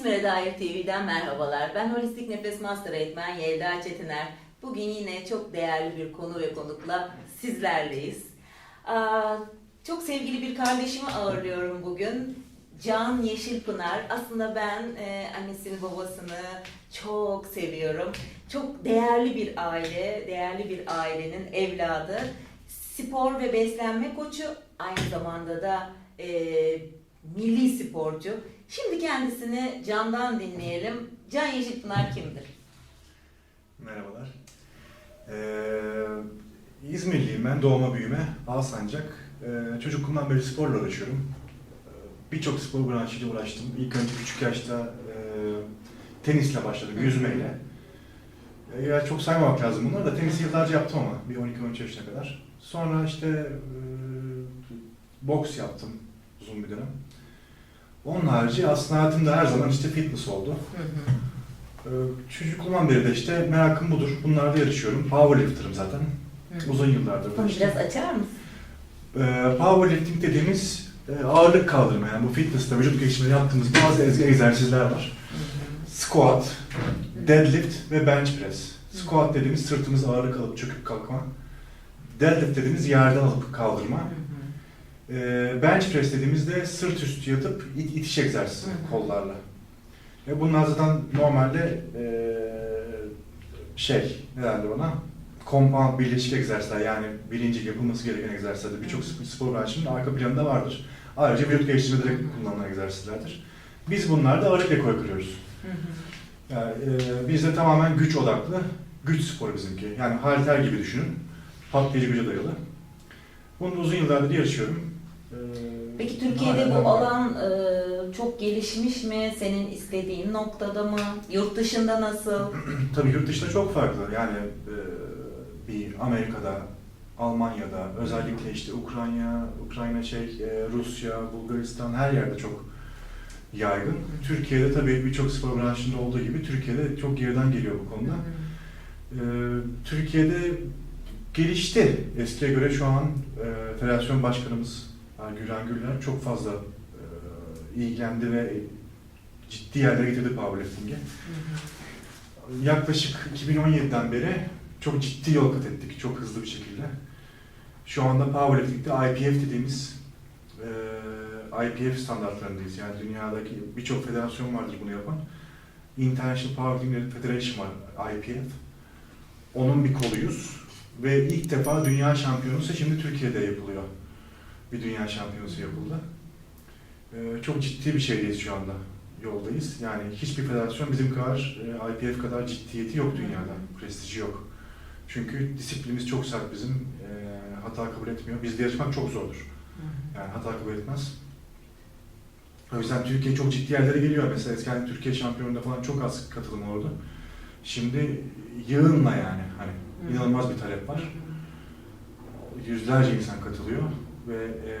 İzmir'e dair TV'den merhabalar. Ben Holistik Nefes Master Eğitmen Yelda Çetiner. Bugün yine çok değerli bir konu ve konukla sizlerleyiz. Aa, çok sevgili bir kardeşimi ağırlıyorum bugün. Can Yeşilpınar. Aslında ben e, annesini babasını çok seviyorum. Çok değerli bir aile, değerli bir ailenin evladı. Spor ve beslenme koçu, aynı zamanda da e, milli sporcu. Şimdi kendisini Can'dan dinleyelim. Can Yeşilpınar kimdir? Merhabalar. Ee, İzmirliyim ben, doğma büyüme, Alsancak. Ee, çocukluğumdan beri sporla uğraşıyorum. Ee, Birçok spor branşıyla uğraştım. İlk önce küçük yaşta e, tenisle başladım, yüzmeyle. E, ya çok saymamak lazım bunları da tenisi yıllarca yaptım ama bir 12-13 yaşına kadar. Sonra işte e, boks yaptım uzun bir dönem. Onun harici aslında hayatımda her zaman işte fitness oldu. Ee, Çocukluğumdan beri de işte merakım budur. Bunlarda yarışıyorum. Powerlifter'ım zaten. Uzun yıllardır Bunu işte. biraz açar mısın? Ee, Powerlifting dediğimiz e, ağırlık kaldırma yani bu fitness'ta vücut gelişiminde yaptığımız bazı egzersizler var. Squat, deadlift ve bench press. Squat dediğimiz sırtımız ağırlık alıp çöküp kalkma. Deadlift dediğimiz yerden alıp kaldırma. Ee, bench press dediğimizde sırt üstü yatıp it- itiş egzersizi Hı hı. kollarla. Ve bunlar zaten normalde ee, şey, ne derler ona? Compound birleşik egzersizler yani bilinci yapılması gereken egzersizler. Birçok spor, branşının arka planında vardır. Ayrıca vücut geliştirmede de kullanılan egzersizlerdir. Biz bunlarda ağırlık rekor kırıyoruz. Yani, e, bizde tamamen güç odaklı, güç sporu bizimki. Yani halter gibi düşünün. Patlayıcı güce dayalı. Bunu uzun yıllardır yarışıyorum. Peki Türkiye'de bu alan e, çok gelişmiş mi? Senin istediğin noktada mı? Yurt dışında nasıl? Tabii yurt dışında çok farklı. Yani e, bir Amerika'da, Almanya'da, özellikle işte Ukrayna, Ukrayna şey, e, Rusya, Bulgaristan her yerde çok yaygın. Türkiye'de tabii birçok spor branşında olduğu gibi Türkiye'de çok geriden geliyor bu konuda. Türkiye'de gelişti. Eskiye göre şu an e, federasyon başkanımız Gülen Güller çok fazla e, ilgilendi ve ciddi yerlere getirdi powerlifting'i. Yaklaşık 2017'den beri çok ciddi yol kat ettik, çok hızlı bir şekilde. Şu anda powerlifting'de IPF dediğimiz e, IPF standartlarındayız. Yani dünyadaki birçok federasyon vardır bunu yapan. International Powerlifting Federation var, IPF. Onun bir koluyuz. Ve ilk defa dünya şampiyonusu şimdi Türkiye'de yapılıyor. Bir dünya şampiyonusu yapıldı. Ee, çok ciddi bir şeydeyiz şu anda. Yoldayız. Yani hiçbir federasyon bizim kadar, e, IPF kadar ciddiyeti yok dünyada. Prestiji yok. Çünkü disiplinimiz çok sert bizim. E, hata kabul etmiyor. Bizde yarışmak çok zordur. Yani hata kabul etmez. O yüzden Türkiye çok ciddi yerlere geliyor. Mesela eskiden Türkiye şampiyonunda falan çok az katılım oldu. Şimdi yığınla yani hani inanılmaz bir talep var. Yüzlerce insan katılıyor ve e,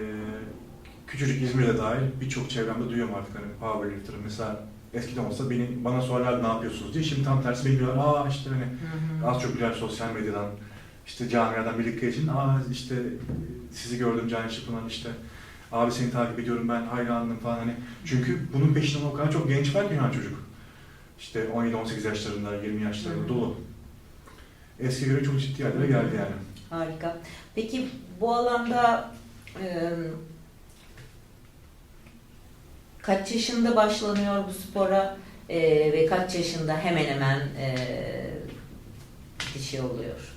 küçücük İzmir'de dahil birçok çevremde duyuyorum artık hani powerlifter mesela eskiden olsa beni bana sorarlar ne yapıyorsunuz? diye. Şimdi tam tersi beni diyorlar aa işte hani az çok birer sosyal medyadan işte camiadan birlikte için aa işte sizi gördüm Can Şıpınan işte abi seni takip ediyorum ben hayranım falan hani. Çünkü bunun peşinden o kadar çok genç var ki an çocuk. İşte 17-18 yaşlarında 20 yaşlarında Hı hı. dolu. Eskiye göre çok ciddi yerlere geldi yani. Harika. Peki bu alanda e, kaç yaşında başlanıyor bu spora e, ve kaç yaşında hemen hemen e, dişi oluyor?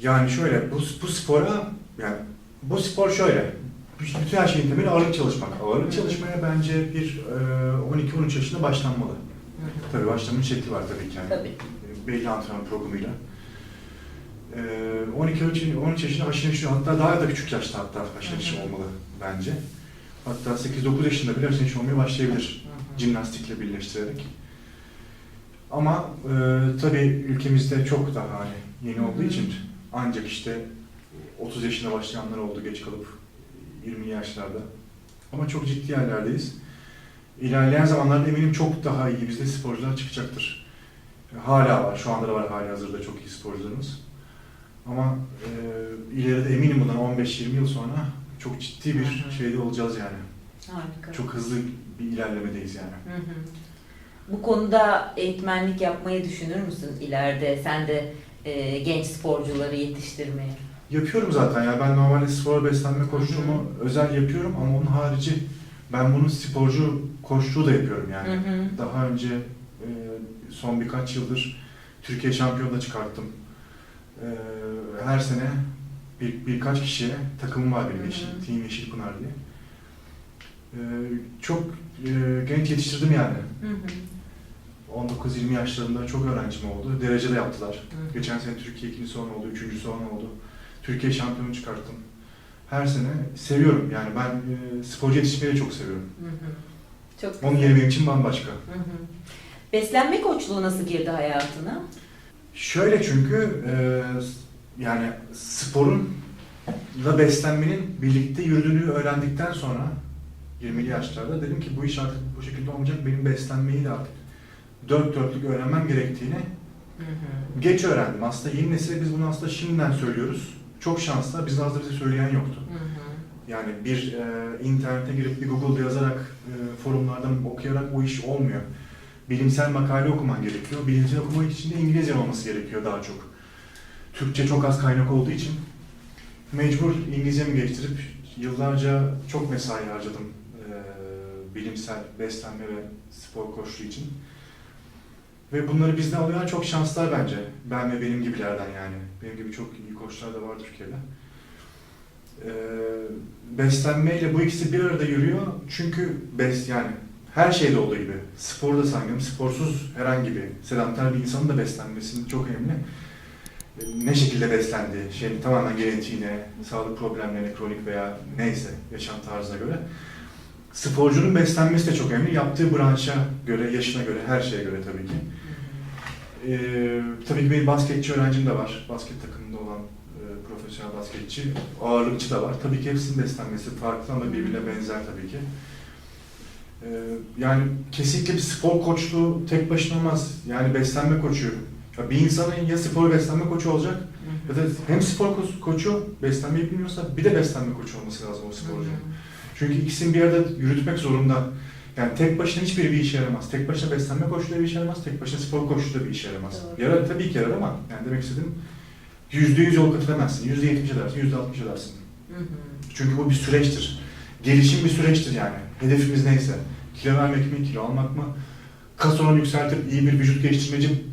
Yani şöyle, bu, bu spora, yani bu spor şöyle, bütün her şeyin temeli ağırlık çalışmak. Ağırlık çalışmaya bence bir e, 12-13 yaşında başlanmalı. Tabii başlamanın şekli var tabii ki yani. Tabii. Belli antrenman programıyla. E, 12-13 13 yaşında haşır neşir, hatta daha da küçük yaşta hatta haşır neşir olmalı bence. Hatta 8-9 yaşında bile haşır neşir olmaya başlayabilir. Jimnastikle birleştirerek. Ama e, tabii ülkemizde çok daha hani yeni olduğu için ancak işte 30 yaşında başlayanlar oldu geç kalıp 20 yaşlarda. Ama çok ciddi yerlerdeyiz. İlerleyen zamanlarda eminim çok daha iyi bizde sporcular çıkacaktır. Hala var, şu anda da var hali hazırda çok iyi sporcularımız. Ama e, ileride eminim bundan 15-20 yıl sonra çok ciddi bir Hı hı. şeyde olacağız yani. Harika. Çok hızlı bir ilerlemedeyiz yani. Hı hı. Bu konuda eğitmenlik yapmayı düşünür müsün ileride? Sen de e, genç sporcuları yetiştirmeyi. Yapıyorum zaten ya. Ben normalde spor beslenme koçluğumu özel yapıyorum ama onun harici ben bunun sporcu koçluğu da yapıyorum yani. Hı hı. Daha önce e, son birkaç yıldır Türkiye şampiyonu da çıkarttım. E, her sene bir, birkaç kişiye takımım var benim. Yeşil, Team Yeşil Pınar diye. E, çok e, genç yetiştirdim yani. Hı hı. 19-20 yaşlarında çok öğrencim oldu. Derece de yaptılar. Hı. Geçen sene Türkiye ikincisi olan oldu, üçüncüsü olan oldu. Türkiye şampiyonu çıkarttım. Her sene seviyorum yani ben e, sporcu yetişmeyi de çok seviyorum. Hı hı. Çok Onun yeri benim için bambaşka. Hı hı. Beslenme koçluğu nasıl girdi hayatına? Şöyle çünkü e, yani sporun da beslenmenin birlikte yürüdüğünü öğrendikten sonra 20'li yaşlarda dedim ki bu iş artık bu şekilde olmayacak. Benim beslenmeyi de artık dört dörtlük öğrenmem gerektiğini Hı hı. geç öğrendim. Aslında yeni nesile biz bunu aslında şimdiden söylüyoruz. Çok şanslı. Biz aslında bize söyleyen yoktu. Hı hı. Yani bir e, internete girip bir Google'da yazarak, e, forumlardan okuyarak bu iş olmuyor. Bilimsel makale okuman gerekiyor. Bilimsel okumak için de İngilizce olması gerekiyor daha çok. Türkçe çok az kaynak olduğu için mecbur İngilizcemi geliştirip yıllarca çok mesai harcadım e, bilimsel beslenme ve spor koçluğu için. Ve bunları bizden alıyorlar çok şanslılar bence. Ben ve benim gibilerden yani. Benim gibi çok iyi koçlar da var Türkiye'de. Ee, beslenmeyle bu ikisi bir arada yürüyor. Çünkü bes yani her şeyde olduğu gibi sporda sanırım sporsuz herhangi bir sedanter bir insanın da beslenmesinin çok önemli. Ee, Ne şekilde beslendiği, şeyin tamamen genetiğine, sağlık problemlerine, kronik veya neyse yaşam tarzına göre. Sporcunun beslenmesi de çok önemli. Yaptığı branşa göre, yaşına göre, her şeye göre tabii ki. Ee, tabii ki benim basketçi öğrencim de var. Basket takımında olan e, profesyonel basketçi. Ağırlıkçı da var. Tabii ki hepsinin beslenmesi farklı ama birbirine benzer tabii ki. Ee, yani kesinlikle bir spor koçluğu tek başına olmaz. Yani beslenme koçu. Ya bir insanın ya spor beslenme koçu olacak ya da hem spor ko- koçu beslenmeyi bilmiyorsa bir de beslenme koçu olması lazım o sporcu. Çünkü ikisini bir arada yürütmek zorunda. Yani tek başına hiçbiri bir işe yaramaz. Tek başına beslenme koçluğu da bir işe yaramaz. Tek başına spor koçluğu da bir işe yaramaz. Doğru. Yarar tabii ki yarar ama yani demek istediğim yüzde yüz yol kat edemezsin. Yüzde yetmiş edersin, yüzde altmış edersin. Hı hı. Çünkü bu bir süreçtir. Gelişim bir süreçtir yani. Hedefimiz neyse. Kilo vermek mi, kilo almak mı? Kas oranı yükseltip iyi bir vücut geliştirmeci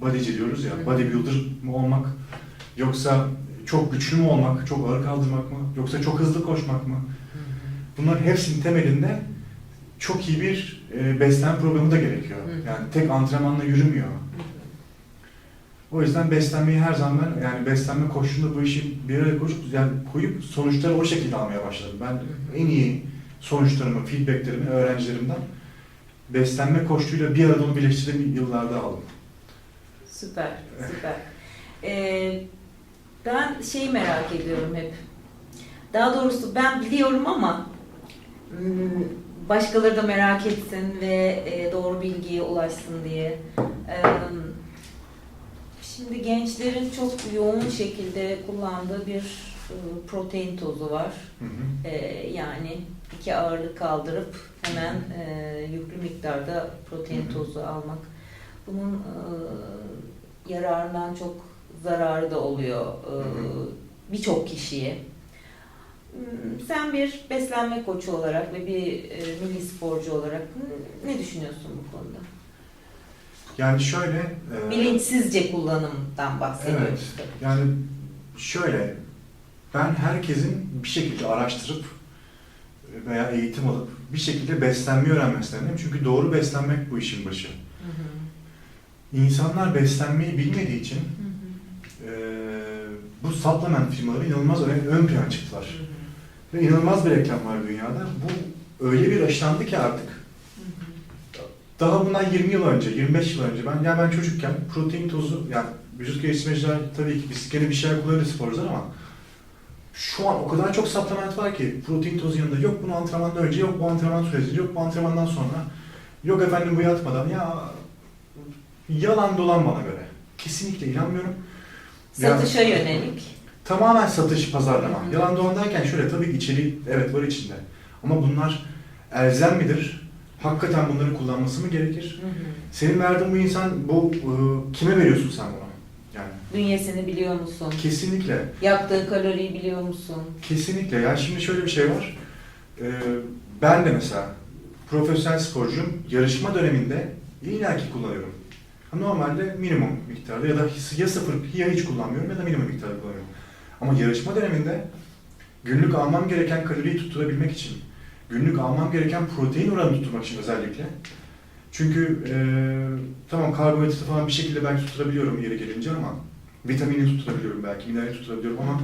bodyci diyoruz ya. Bodybuilder mı olmak? Yoksa çok güçlü mü olmak? Çok ağır kaldırmak mı? Yoksa çok hızlı koşmak mı? Bunların hepsinin temelinde çok iyi bir e, beslenme programı da gerekiyor. Yani tek antrenmanla yürümüyor. O yüzden beslenmeyi her zaman yani beslenme koşulunda bu işi bir araya koyup, yani koyup sonuçları o şekilde almaya başladım. Ben en iyi sonuçlarımı, feedbacklerimi öğrencilerimden beslenme koşuluyla bir arada onu birleştirdiğim yıllarda aldım. Süper, süper. Ee, ben şeyi merak ediyorum hep. Daha doğrusu ben biliyorum ama hmm, başkaları da merak etsin ve e, doğru bilgiye ulaşsın diye. Ee, Şimdi gençlerin çok yoğun şekilde kullandığı bir e, protein tozu var. Hı hı. Ee, yani iki ağırlık kaldırıp hemen e, yüklü miktarda protein tozu almak. Bunun e, yararından çok zararı da oluyor e, birçok kişiye. Hmm, Sen bir beslenme koçu olarak ve bir e, milli sporcu olarak ne düşünüyorsun bu konuda? Yani şöyle... e, Bilinçsizce kullanımdan bahsediyoruz. Evet. tabii. Yani şöyle, ben herkesin bir şekilde araştırıp veya eğitim alıp bir şekilde beslenmeyi öğrenmesini önemli. Çünkü doğru beslenmek bu işin başı. Hı hı. İnsanlar beslenmeyi bilmediği için Hı hı. e, bu supplement firmaları inanılmaz ön, ön plana çıktılar. Hı hı. Ve inanılmaz bir reklam var dünyada. Bu öyle bir aşılandı ki artık. Hı hı. Daha bundan 20 yıl önce, 25 yıl önce ben ya ben çocukken protein tozu yani vücut geliştirmeciler tabii ki gene bir şeyler kullanırız sporcular ama şu an o kadar çok supplement var ki protein tozu yanında yok bunu antrenmandan önce yok bu antrenman sürecinde yok bu antrenmandan sonra yok efendim bu yatmadan ya yalan dolan bana göre. Kesinlikle inanmıyorum. Satışa yönelik. Tamamen satış, pazarlama. Hı. Yalan dolan derken şöyle tabii ki içeriği evet var içinde. Ama bunlar elzem midir? Hakikaten bunları kullanması mı gerekir? Hı hı. Senin verdiğin bu insan, bu e, kime veriyorsun sen bunu? Bünyesini biliyor musun? kesinlikle, Yaptığı kaloriyi biliyor musun? kesinlikle. Yani şimdi şöyle bir şey var. E, ben de mesela profesyonel sporcuyum. Yarışma döneminde illaki kullanıyorum. Normalde minimum miktarda ya da ya sıfır ya hiç kullanmıyorum ya da minimum miktarda kullanıyorum. Ama yarışma döneminde günlük almam gereken kaloriyi tutturabilmek için, günlük almam gereken protein oranını tutturmak için özellikle. Çünkü e, tamam karbonhidratı falan bir şekilde belki tutturabiliyorum yeri gelince ama vitamini tutturabiliyorum belki, minerali tutturabiliyorum ama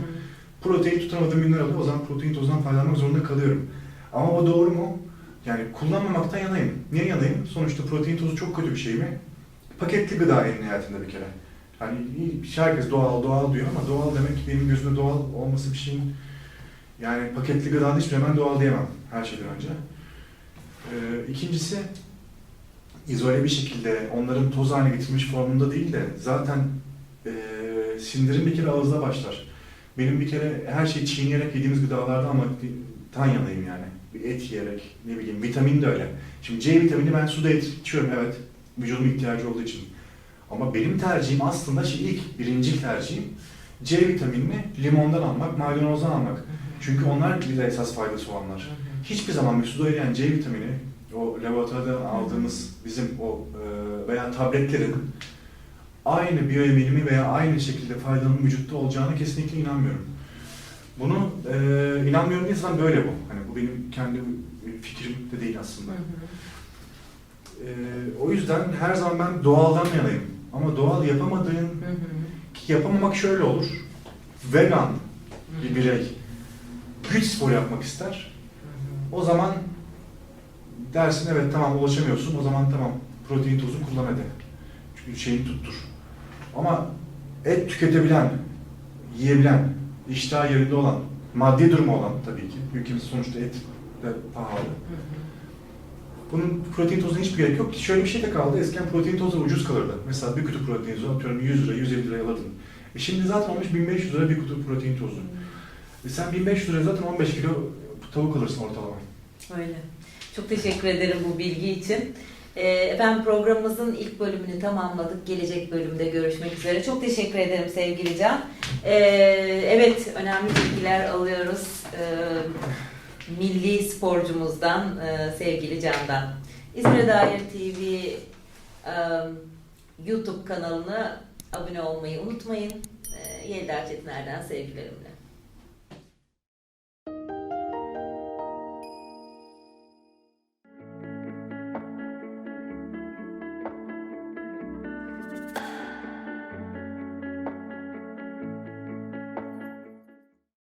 protein tutturamadığım günler oluyor. O zaman protein tozundan faydalanmak zorunda kalıyorum. Ama bu doğru mu? Yani kullanmamaktan yanayım. Niye yanayım? Sonuçta protein tozu çok kötü bir şey mi? Paketli gıda en nihayetinde bir kere. Hani iyi- herkes doğal doğal diyor ama doğal demek benim gözümde doğal olması bir şeyin yani paketli gıdanın hiçbir zaman doğal diyemem her şeyden önce. Ee, ikincisi izole bir şekilde onların toz haline getirilmiş formunda değil de zaten e, sindirim bir kere ağızda başlar. Benim bir kere her şeyi çiğneyerek yediğimiz gıdalarda ama tan yanayım yani. Bir et yiyerek, ne bileyim vitamin de öyle. Şimdi C vitamini ben suda içiyorum evet. Vücudumun ihtiyacı olduğu için. Ama benim tercihim aslında şey ilk, birinci tercihim C vitaminini limondan almak, maydanozdan almak. Çünkü onlar bize esas faydası olanlar. Hiçbir zaman bir suda eriyen C vitamini, o laboratuvardan aldığımız bizim o e, veya tabletlerin aynı biyoeminimi veya aynı şekilde faydanın vücutta olacağını kesinlikle inanmıyorum. Bunu e, inanmıyorum zaten böyle bu. Hani bu benim kendi fikrim de değil aslında. E, o yüzden her zaman ben doğaldan yanayım. Ama doğal yapamadığın, ki yapamamak şöyle olur. Vegan bir birey güç spor yapmak ister. O zaman dersin evet tamam ulaşamıyorsun. O zaman tamam protein tozu kullan hadi. Çünkü şeyini tuttur. Ama et tüketebilen, yiyebilen, iştah yerinde olan, maddi durumu olan tabii ki. Ülkemiz sonuçta et de pahalı. Bunun protein tozuna hiçbir gerek yok ki. Şöyle bir şey de kaldı. Eskiden protein tozu ucuz kalırdı. Mesela bir kutu protein tozu atıyorum 100 lira, 150 liraya alırdın. E şimdi zaten olmuş 1500 lira bir kutu protein tozu. E sen 1500 liraya zaten 15 kilo tavuk alırsın ortalama. Öyle. Çok teşekkür ederim bu bilgi için. Ee, Efendim programımızın ilk bölümünü tamamladık. Gelecek bölümde görüşmek üzere. Çok teşekkür ederim sevgili Can. Ee, evet, önemli bilgiler alıyoruz. Ee, milli sporcumuzdan, e, sevgili Can'dan. İzmir Dair TV e, YouTube kanalına abone olmayı unutmayın. Yelda Çetiner'den sevgilerimle.